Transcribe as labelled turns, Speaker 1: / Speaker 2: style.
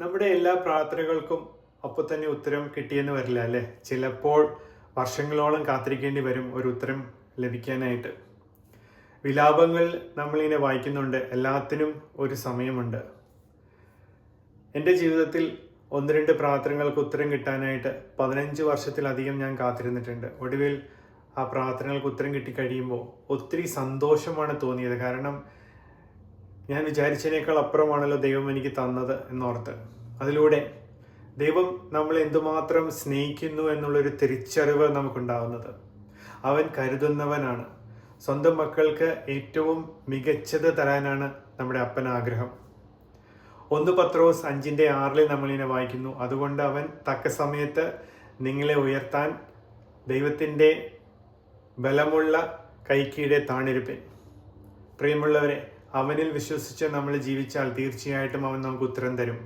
Speaker 1: നമ്മുടെ എല്ലാ പ്രാർത്ഥനകൾക്കും അപ്പോൾ തന്നെ ഉത്തരം കിട്ടിയെന്ന് വരില്ല അല്ലേ? ചിലപ്പോൾ വർഷങ്ങളോളം കാത്തിരിക്കേണ്ടി വരും ഒരു ഉത്തരം ലഭിക്കാനായിട്ട്. വിലാപങ്ങൾ നമ്മളിങ്ങനെ വായിക്കുന്നുണ്ട്. എല്ലാത്തിനും ഒരു സമയമുണ്ട്. എന്റെ ജീവിതത്തിൽ ഒന്ന് രണ്ട് പ്രാർത്ഥനകൾക്ക് ഉത്തരം കിട്ടാനായിട്ട് പതിനഞ്ച് വർഷത്തിലധികം ഞാൻ കാത്തിരുന്നിട്ടുണ്ട്. ഒടുവിൽ ആ പ്രാർത്ഥനകൾക്ക് ഉത്തരം കിട്ടിക്കഴിയുമ്പോൾ ഒത്തിരി സന്തോഷമാണ് തോന്നിയത്. കാരണം ഞാൻ വിചാരിച്ചതിനേക്കാൾ അപ്പുറമാണല്ലോ ദൈവം എനിക്ക് തന്നത് എന്നോർത്ത്. അതിലൂടെ ദൈവം നമ്മളെ എന്തുമാത്രം സ്നേഹിക്കുന്നു എന്നുള്ളൊരു തിരിച്ചറിവ് നമുക്കുണ്ടാവുന്നത്. അവൻ കരുതുന്നവനാണ്. സ്വന്തം മക്കൾക്ക് ഏറ്റവും മികച്ചത് തരാനാണ് നമ്മുടെ അപ്പൻ ആഗ്രഹം. ഒന്ന് പത്രോസ് അഞ്ചിന്റെ ആറിൽ നമ്മളിനെ വായിക്കുന്നു. അതുകൊണ്ട് അവൻ തക്ക സമയത്ത് നിങ്ങളെ ഉയർത്താൻ ദൈവത്തിന്റെ ബലമുള്ള കൈക്കീടെ താണിരുപ്പിൻ. പ്രിയമുള്ളവരെ അവനിൽ വിശ്വസിച്ച് നമ്മൾ ജീവിച്ചാൽ തീർച്ചയായിട്ടും അവൻ നമുക്ക് ഉത്തരം തരും.